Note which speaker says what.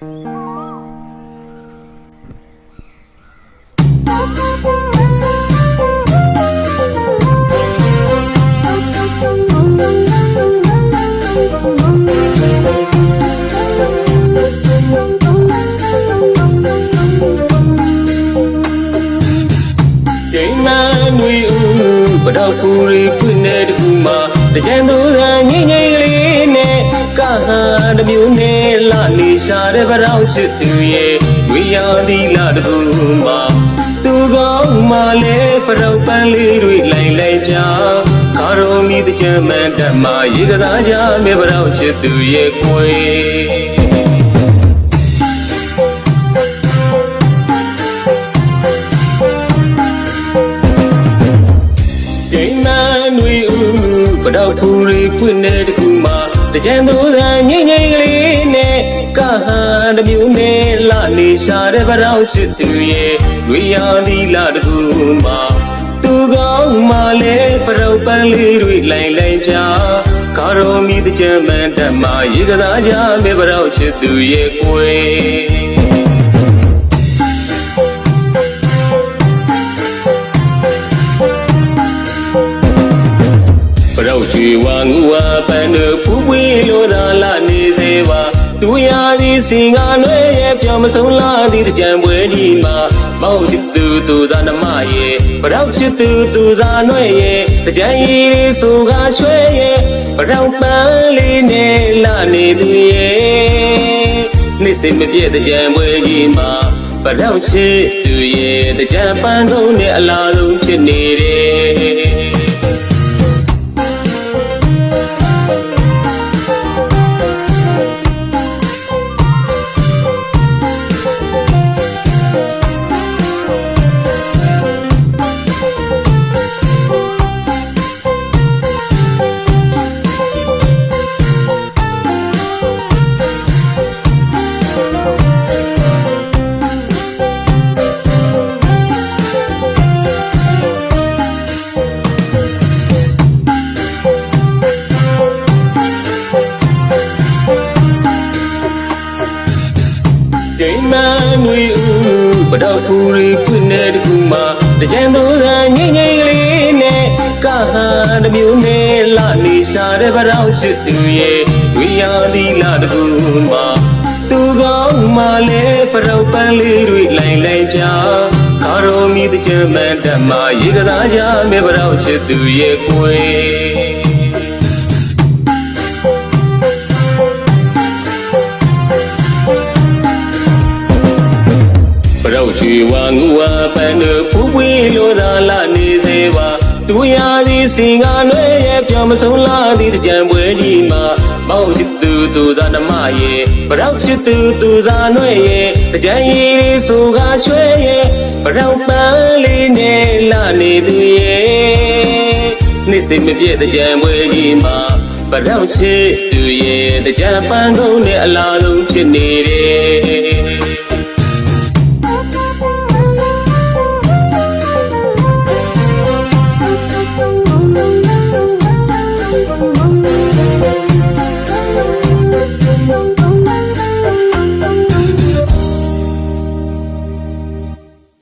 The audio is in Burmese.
Speaker 1: ဒိမန်ဝီဦးပ တမျိုးနဲ့လာနေရှာတဲ့ပတော့ချစ်သူရဲ့ဝေယာဒီလာတကူမှာသူကောင်းမှလဲပတော့ပန်းလေးတွေလိုက်လိုက်ပြခါရုံမီတကြံမန်တမရေကစားကြမြေပတော့ချစ်သူရဲ့ကိုယ်ဒိမန်ဝီဦးပတော့ထူရီဖွင့်တဲ့တကူမှာ တကြံသူကငိမ့်ငိမ့်ကလေးနဲ့ကဟာတမျိုးနဲ့လာနေရှာတဲ့ပတော့ချစ်သူရဲ့ဝေယာဒီလာတကူမှာသူကောင်းမှလဲပတော့ပန်းလေးတွေလိုက်လိုက်ပြခါရုံမီတကြံမန်တမရေကစားကြမြေပတော့ချစ်သူရဲ့ကိုယ် ရောက်ချွေဝါငူဝါပန်းတို့ဖူးပွေးလိုသာလာနေစေပါသူရာဒီစင်ကနွဲရဲ့ပြောင်းမဆုံးလာသည့်ကြံပွဲဒီမှာမောက်ချစ်သူသူသာနမရဲ့ပရောက်ချစ်သူသူသာနွဲရဲ့ကြံရည်လေးဆိုကရွှဲရဲ့ပရောက်ပန်းလေးနဲ့လာနေသူရဲ့နေ့စဉ်မပြည့်ကြံပွဲကြီးမှာပရောက်ချစ်သူရဲ့ကြံပန်းကုန်နဲ့အလားလုံးဖြစ်နေတယ် ဝီဦးပတော့ထူရီဖွင့်တဲ့တကူမှာတကြံသူကငိမ့်ငိမ့်ကလေးနဲ့ကဟာတမျိုးနဲ့လာနေရှာတဲ့ပတော့ချစ်သူရဲ့ဝီယာဒီလာတကူမှာသူကောင်းမှလဲပတော့ပန်းလေးတွေလိုက်လိုက်ပြခါရုံမီတကြံမန်တမရေကစားကြမြေပတော့ချစ်သူရဲ့ကိုယ် ရောက်ချွေဝါငူဝါပန်းတို့ဖူးပွေးလိုသာလာနေစေပါသူရာဒီစင်ကနွဲရဲ့ပြောင်းမဆုံးလာသည့်ကြံပွဲကြီးမှာမောက်ချစ်သူသူသာနမရဲ့ပရောက်ချစ်သူသူသာနွဲရဲ့ကြံရည်လေးဆိုကရွှဲရဲ့ပရောက်ပန်းလေးနဲ့လာနေသူရဲ့နေ့စိတ်မပြည့်ကြံပွဲကြီးမှာပရောက်ချစ်သူရဲ့ကြံပန်းကုန်နဲ့အလားလုံးဖြစ်နေတ